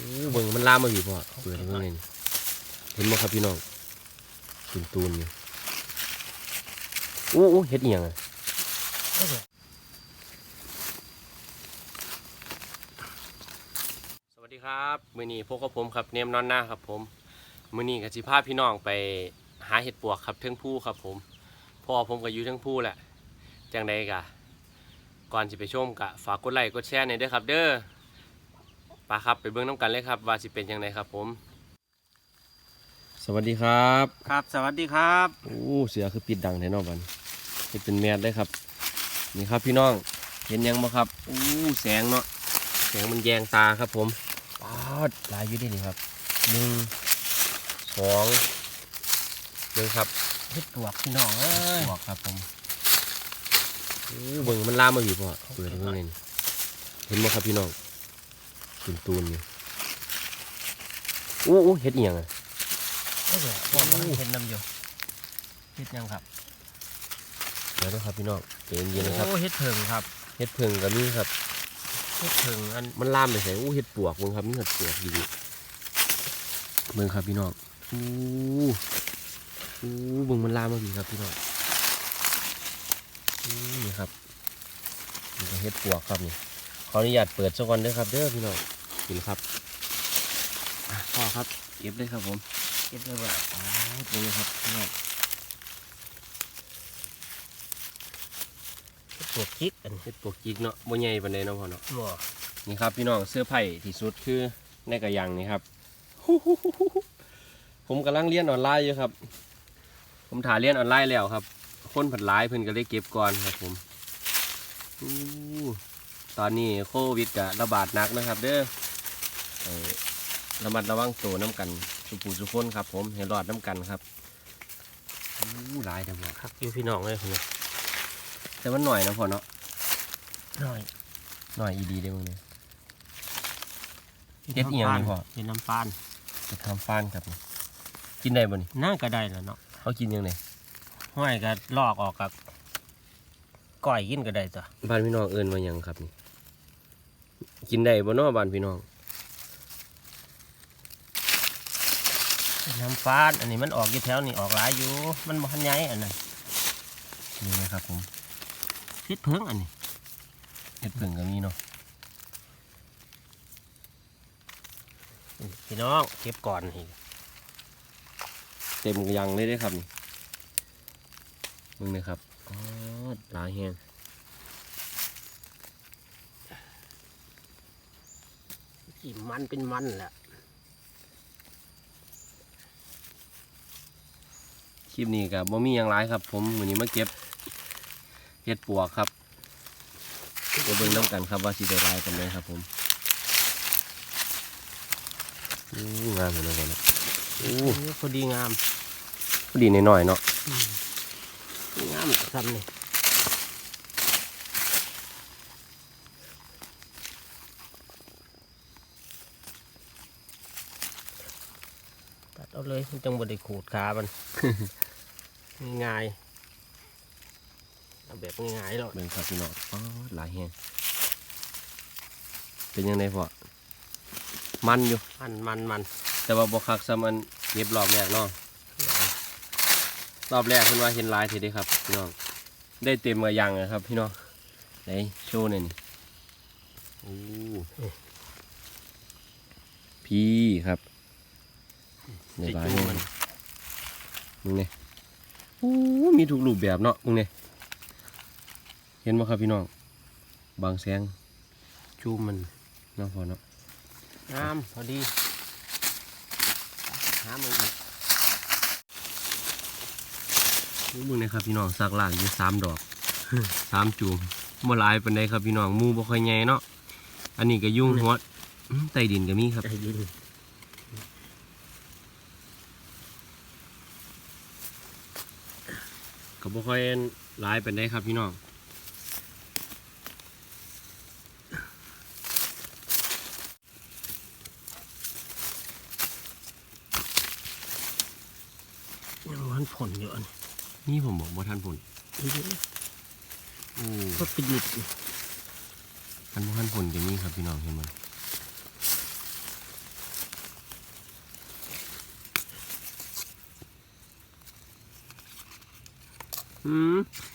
อู้เบิ่งมันลามมาอยู่พ่อเปิดให้เบิ่งเลยนี่เห็นบ่ครับพี่น้องตุนตูนอยู่อู้อู้เฮ็ดอีหยังอะสวัสดีครับมื้อนี้พบกับผมครับเนมนอนหน้าครับผมมื้อนี้ก็สิพาพี่น้องไปหาเห็ดปวกครับเทิงผู้ครับผมพ่อผมก็อยู่เทิงผู้แหละจังใดกะก่อนสิไปชมกะฝากกดไลค์กดแชร์หน่อยเด้อครับเด้อ ปาครับไปเบื้องน้ำกันเลยครับ ว่าสิเป็นยังไงครับผม สวัสดีครับครับสวัสดีครับโอ้เสือคือปิดดังแน่นอนบันเฮ็ดเป็นแมสได้ครับ นี่ครับพี่น้องเห็นยังบ่ครับอู้แสงเนาะแสงมันแยงตาครับผมปาดหลายอยู่เด้นี่ครับหนึ่งสองเบิ่งครับเฮ็ดปวกพี่น้องเอ้ยบอกครับผมอู้เบิ่งมันลามมาอยู่พ่อเปิดให้เบิ่งเลยนี่เห็นบ่ครับพี่น้อง ตุนตูนนี่อู้อู้เฮ็ดอีหยังอะเอ้ยพวกมันเห็นน้ำอยู่เฮ็ดยังครับเดี๋ยวนะครับพี่น้องใจเย็นๆนะครับโอ้เฮ็ดเพิงครับเฮ็ดเพิ่งกับนี่ครับเฮ็ดเพิงอันมันล่ามไปใส่อู้เฮ็ดปวกเบิ่งครับมีเห็ดปวกอยู่ดิเบิ่งครับพี่น้องอู้อู้เบิ่งมันล่ามมาดีครับพี่น้องอู้นี่ครับนี่ก็เฮ็ดปวกครับนี่ ขออนุญาตเปิดซะก่อนเด้อครับเด้อพี่น้องกินครับอะพ่อครับเก็บเลยครับผมเฮ็ดเลยว่าอ๋อเบิ่งนะครับพี่น้องเฮ็ดปวกจิกอันเฮ็ดปวกจิกเนาะบ่ใหญ่ปานใดเนาะพ่อเนาะบ่นี่ครับพี่น้องเสื้อไผ่ที่สุดคือในกระยังนี่ครับผมกำลังเรียนออนไลน์อยู่ครับ ผมถ่ายเรียนออนไลน์แล้วครับ คนผัดร้ายเพิ่นก็เลยเก็บก่อนครับผมอู้ ตอนนี้โควิดก็ระบาดหนักนะครับ เด้อเอ่อระมัดระวังตัวน้ำกันสุปูสุคนครับ ผมให้รอดน้ำกันครับอู้หลายแต่บ่คักอยู่พี่น้องเลยคนนี้แต่มันหน่อยนะพอเนาะหน่อยหน่อยอีดีได้อมึงเนี่ยเฮ็ดอีหยังนี่พ่อเฮ็ดน้ำปานจะทำฟ้านครับนี่กินได้บ่นี่นั่งก็ได้แล้วเนาะเขากินยังไงห้อยก็ลอกออกกับก้อยกินก็ได้จ้ะบ้านพี่น้องเอิ้นว่าหยังครับนี่ กินได้บ่นาะบ้านพี่น้อง น้ำปาอันนี้มันออกอยู่แถวนี้ออกหลายอยู่ มันบ่ทันใหญ่อันนั้นนี่นะครับผมเฮ็ดเพิงอันนี้เห็ดผึ่งก็มีเนาะพี่น้องเก็บก่อนนี่เต็มยังเลยเด้ครับนี่มึงเลยครับอ๋อหลายแฮง ที่มันเป็นมันแหละคลิปนี้ก็บ่มีหยังหลายครับ ผมมื้อนี้มาเก็บเห็ดปวกครับไปเบิ่งน้ำกันครับว่าสิได้หลายกันไหมครับ ผมอู้งามเลยเนาะพ่อเนาะอู้โอ้พอดีงามพอดีหน่อยๆเนาะงามทำนี่ตัด เอาเลยมันจังบไดขูดขามันง่ายๆเอาแบบง่ายๆหรอกเบิ่งครับพี่น้องอ๋อหลายแฮงเป็นยังไงพ่อมันอยู่มันมันมันแต่ว่าบคักซ้ำอันเก็บรอบแรกเนาะรอบแรกเพิ่นว่าเห็นหลายทีเดีครับพี่น้องได้เต็มกระยังอะครับพี่น้องไหนโชว์หน่อยนี่โอ้พี่ครับ ในจะบ้านจูนี่มันมึงเนี่ยโอ้มีทุกรูปแบบเนาะมึงเนี่ยเห็นไหมครับพี่น้อง บางแสงจูมันเนาะพอเนาะงามพอดีหามันอีกโอ้มึงเนี่ยครับพี่น้องสักหลานอยู่สามดอกสามจูมบ่หลายปานใดครับพี่น้องหมูบ่ค่อยใหญ่เนาะอันนี้ก็ยุ่งหัวอื้อใต้ดินก็มีครับ ใจดิน ก็ บ่ค่อยหลายปานใดครับพี่น้องยังมันผลอยู่อันนี่ผมบอกบ่ทันผลนี้โอ้ก็ไปหยิบทันบ่ทันผลก็มีครับพี่น้องเห็นมั้ย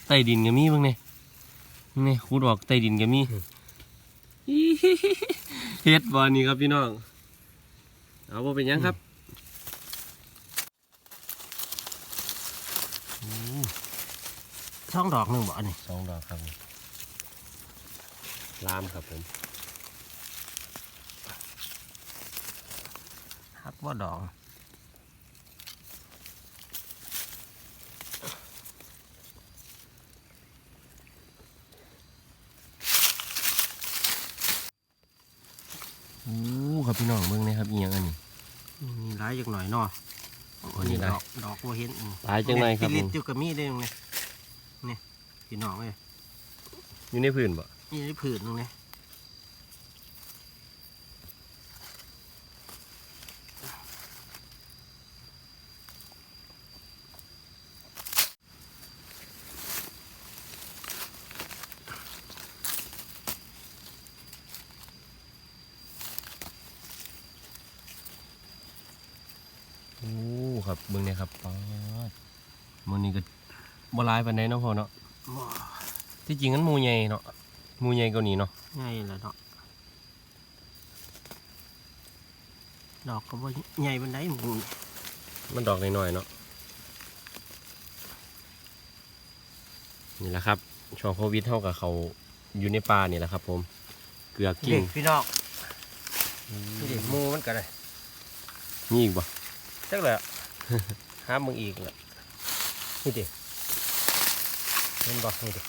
ใต้ดินก็มีเบ้างเนี่ยนี่คูดออกใต้ดินก็มีอีหิหิหิเฮ็ดบอนี่ครับพี่น้อง เอาบ่เป็นหยังครับช่องดอกหนึ่งบ่อันนี้สองดอกครับลามครับผมฮักว่าดอก อ้ครับพี่น้องเบิ่งนี่ครับอีหยังอันนี้มีหลายจักหน่อยเนาะอันนี้ได้ดอกดอกว่าเห็นอืมหลายจังเลยครับลิผตมอยู่กับมีได้ยังไงนี่พี่น้องเอ้ยอยู่ในพื้นบ่นี่ได้ผืนตรงนี้ โอ้ ครับเบิ่งนี่ครับป๊าดมื้อนี้ก็บ่หลายปานใดเนาะพ่อเนาะว้าที่จริงมันหมู่ใหญ่เนาะหมู่ใหญ่กว่านี้เนาะง่ายแหละเนาะดอกก็ว่าใหญ่บันไดหมูนี่มันดอกน้อยๆเนาะนี่แหละครับช่วงโควิดเท่ากับเขาอยู่ในป่านี่แหละครับ ผม เกลือกิ้เด็งกพี่น้องนี่ดิหมูมันก็ได้นี่อีกบ่จักแหละ หามึงอีกแหละนี่ดิเห็นบอกนี่ดิ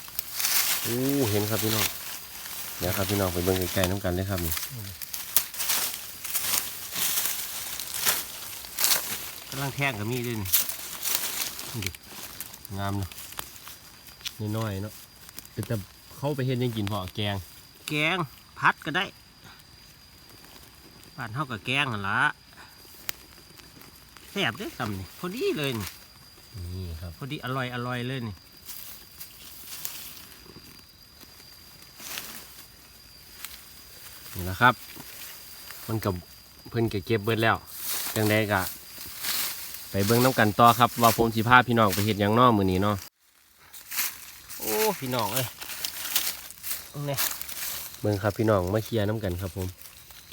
โอ้เห็นครับพี่น้องเดี๋ยวครับพี่น้องไปเบิ่งไกลๆน้ำกันเลยครับนี่กำลังแทงกับมีด้วยนี่นี่ดิงามเนาะน้อยๆเนาะเป็นแต่เข้าไปเห็นยังกินพอแกง แกงพัดก็ได้บ้านเฮากับแกงหั่นละแซ่บเด้อทำนี่พอดีเลยนี่นี่ครับพอดีอร่อยอร่อยเลยนี่นี่แหละครับ มันกับเพิ่นก็เก็บเบิดแล้วจังใดก็ไปเบิ่งน้ำกันต่อครับ ว่าผมสิพาพี่น้องไปเฮ็ดหยังน้อมื้อนี้เนาะโอ้พี่น้องเอ้ยนี่เบิ่งครับพี่น้องมาเคลียร์น้ำกันครับผม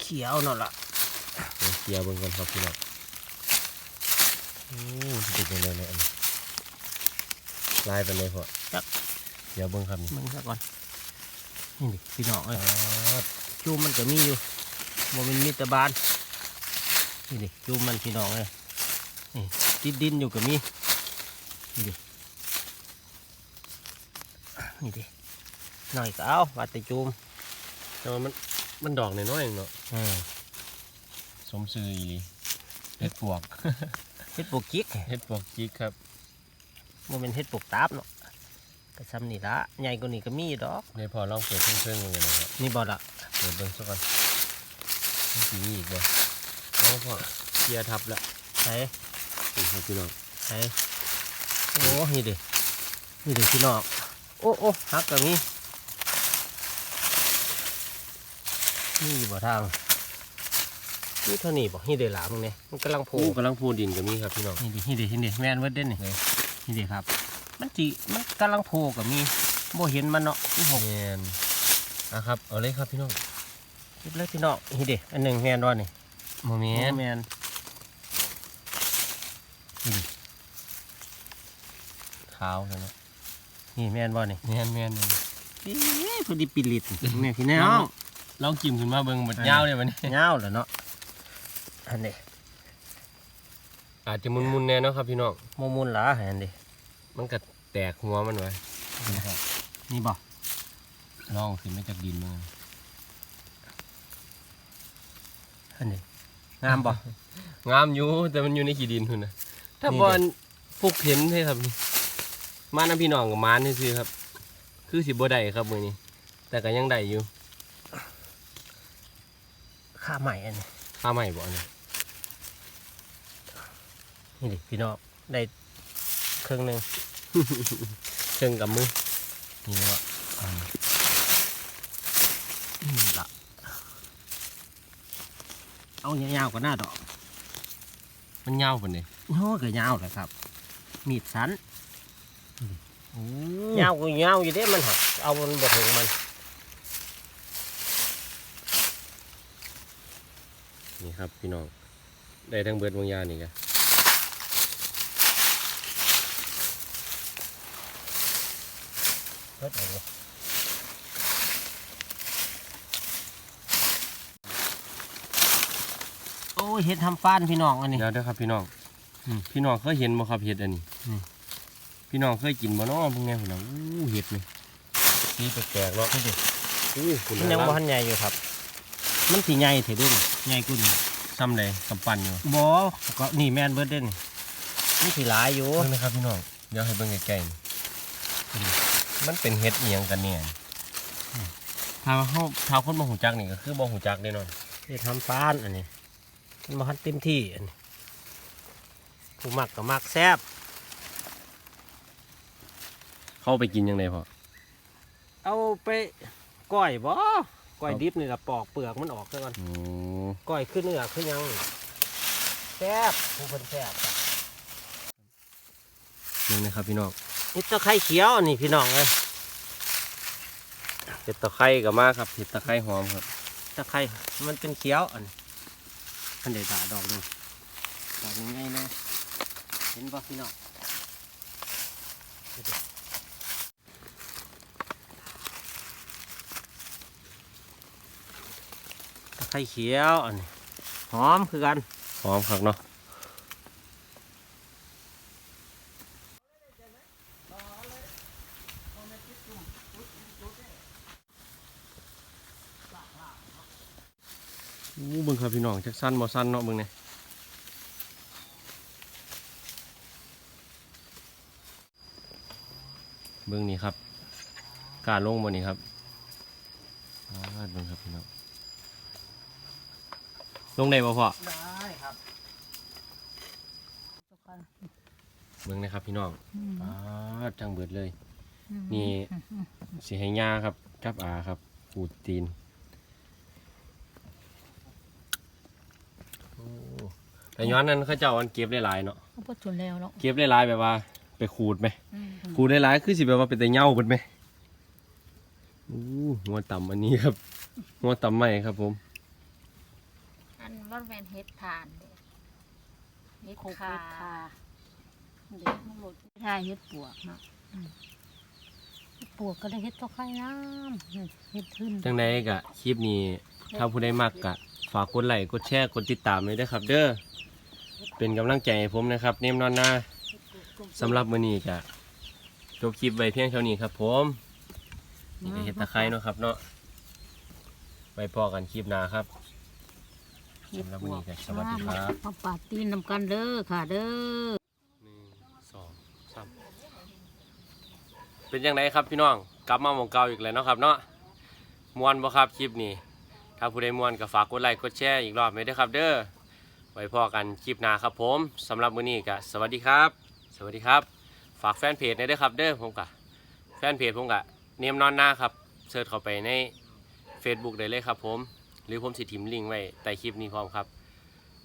เขียวเนาะล่ะเดี๋ยวเคลียร์เบิ่งกันครับพี่น้อง โอ้สิเป็นยังไงเนี่ยอันนี้ลายเป็นไงพอเดี๋ยวเบิ่งครับนี่มึงซะก่อนนี่ดิพี่น้องเอ้ยอ๋อจูมมันก็มีอยู่บ่แมันมีแต่บานนี่ดิจูมมันพี่น้องเอ้ยนี่ติดดินอยู่ก็มีนี่ดินี่ดิหน่อยก็เอาวัดแต่จูมแต่ว่ามันมันดอกน้อยๆเองเนาะอืมสมซื่ออีหลีเฮ็ดปวก เฮ็ดปลูกจิกเฮ็ดปวกจิกครับบ่เป็นเฮ็ดปลูกตาบเนาะก็ซ้ำนี่ละใหญ่กว่านี้ก็มีอยู่ดอกในพอลองเปิดเครื่องๆเลยนะครับนี่บ่ละเปิดเบิ่งซะก่อนมันสิมีอีกบ่เอาพอเคลียร์ทับแล้วใส่นี่ครับพี่น้องใส่โอ้นี่ดินี่ดิพี่น้องโอ้โอ้หักก็มีนี่อยู่บ่ทาง นี่เท่านี้บ่นี่เดหลามึงเนี่ยมันกำลังโผล่โอ้กำลังพูดินก็มีครับพี่น้องนี่ดินี่ดินี่ดิแม่นเวิร์ดเด่นนี่ไหนนี่ดิครับ มันจีมันกำลังโผล่ก็มีบ่เห็นมันเนาะนี่หกแมนอะครับเอาเลยครับพี่น้องเก็บเลยพี่น้องนี่ดิอันหนึ่งแม่นว่านี่โมเมแม่นนแม่นขาวเลยเนาะนี่แม่นว่านี่แมนแมนแม่นเอ๊ะพอดีปิลิตเนี่ยพี่น้องลองจิ้มขึ้นมาเบิ่งบัดยาวเลยวันนี้เงาเหรอเนาะ อันนี้อาจจะมุนๆแน่เนาะครับพี่น้องโมมุนหลาอันนี้มันก็แตกหัวมันไว้นี่บ่ลองขึ้นมาจากดินมาอันนี้งามบ่ งามอยู่แต่มันอยู่ในขี้ดินคุณนะถ้านี่บอเด้ลฟุกเห็นให้ครับนี่มาน้ำพี่น้องกับมานนี่ซื้อครับ คือสิบ่ได้ครับมือนี้ แต่ก็ยังได้อยู่ข้าใหม่อันนี้ข้าใหม่บ่เนี่ย นี่ดิพี่น้องได้ครึ่งหนึ่งเครื่องกับมือนี่ว่านี่ละเอายาวๆกว่าหน้าดอก มันยาวปานนี้โอ้ก็ยาวแหละครับ มีดสันโอ้เงาก็เงาอยู่เด้มันหักเอามันบดถึงมันนี่ครับพี่น้องได้ทั้งเบิดวงยานี่กะ เบิ ดเอาเลยโอ้ยเห็ดทำฟานพี่น้องอันนี้ เดี๋ยวเด้อครับพี่น้องอืมพี่น้องเคยเห็นบ่ครับเห็ดอันนี้อืม พี่น้องเคยกินบ่เนาะเพิ่งไงพุ่นน่ะอู้เห็ดนี่สีแปลกๆเนาะอู้พุ่นมันน่ะยังบ่ทันใหญ่อยู่ครับ มันสีใหญ่เถิดเด้นใหญ่กุ่นซ้ำใดกำปั้นอยู่บ่ก็นี่แม่นเบิดเด้นมันสีหลายอยู่ เบิ่งนะครับพี่น้องเดี๋ยวให้เบิ่งใกล้ๆนี่นี่ มันเป็นเห็ดอีหยังกันเนี่ยถ้าเฮาถ้าคนบ่ฮู้จักนี่ก็คือบ่ฮู้จักแน่นอนเห็ดทำฟานอันนี้มันบ่ทันเต็มที่อันนี้ผู้มักก็มักแซ่บเข้าไปกินยังไงพอเอาไปก้อยบ่ก้อยดิบนี่ละปอกเปลือกมันออกซะก่อนโอ้ก้อยขึ้นเนื้อขึ้นยังนี่แซ่บผู้คนแซ่บนี่นะครับพี่น้อง นี่ตะไคร้เขียวอันนี่พี่น้องเลยเห็ดตะไคร้กับมาครับเห็ดตะไคร้หอมครับตะไคร้มันเป็นเขียวอันนี้อันเดดาดอกหนึงดอกนี้ไงนะเห็นป่ะพี่น้องตะไคร้เขียวอันนี้หอมคือกันหอมครับเนาะอู้เบิ่งครับพี่น้อง จักสั้นบ่สั้นเนาะเบิ่งเนี่ยเบิ่งนี่ครับกล้าลงบ่นี่ครับอ่าเบิ่งครับพี่น้องลงได้บ่พ่อได้ครับเบิ่งนะครับพี่น้องอืมอ่าจังเบิดเลย นี่สีให้ยาครับกับอาครับขูดตีนโอ้ แต่ย้อนนั้นเขาเจ้าอันเก็บได้หลายเนาะเอาพอจนแล้วเนาะเก็บได้หลายแบบว่า ไปขูดไหมอืมขูดได้หลายคือสิแบบว่าเป็นแต่เหย้าเบิดไหมอู้หัวต่ำอันนี้ครับหัวต่ำใหม่ครับผม อันว่าแมนเฮ็ดทานเด้เฮ็ดโคกคาเฮ็ดคาเด็กมันหลุดท่าเฮ็ดปวกเนาะอืมเฮ็ดปวกก็ได้เฮ็ดตะไคร้น้ำเฮ็ดขึ้นจังใดกะคลิปนี้ถ้าผู้ใดมักกะ ฝากกดไลค์กดแชร์กดติดตามเลยด้วยครับ เด้อเป็นกำลังใจให้ผมนะครับเนมนอนหน้าสำหรับมื้อนี้จะจบคลิปไว้เพียงเท่านี้ครับ ผมนี่ก็เห็ดตะไคร้เนาะครับ เนาะไว้พอกันคลิปหน้าครับสำหรับมื้อนี้ก็สวัสดีครับมาปาดตีนนำกันเด้อค่ะเด้อหนึ่งสองสามเป็นยังไงครับพี่น้องกลับมาหมองเก่าอีกแล้วเนาะครับ เนาะมวนบ่ครับคลิปนี้ ถ้าผู้ใดมวนก็ฝากกดไลค์กดแชร์อีกรอบไหมเด้ครับ เด้อไว้พอกันคลิปหน้าครับผมสำหรับมื้อนี้ก็สวัสดีครับ สวัสดีครับ ฝากแฟนเพจในอยเด้ครับเด้อผมกะแฟนเพจผมกะเนียมนอนหน้าครับเสิร์ชเข้าไปใน Facebook ได้เลยครับผม หรือผมสิทิมลิงก์ไว้ใต้คลิปนี้พร้อมครับ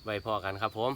ไว้พอกันครับผม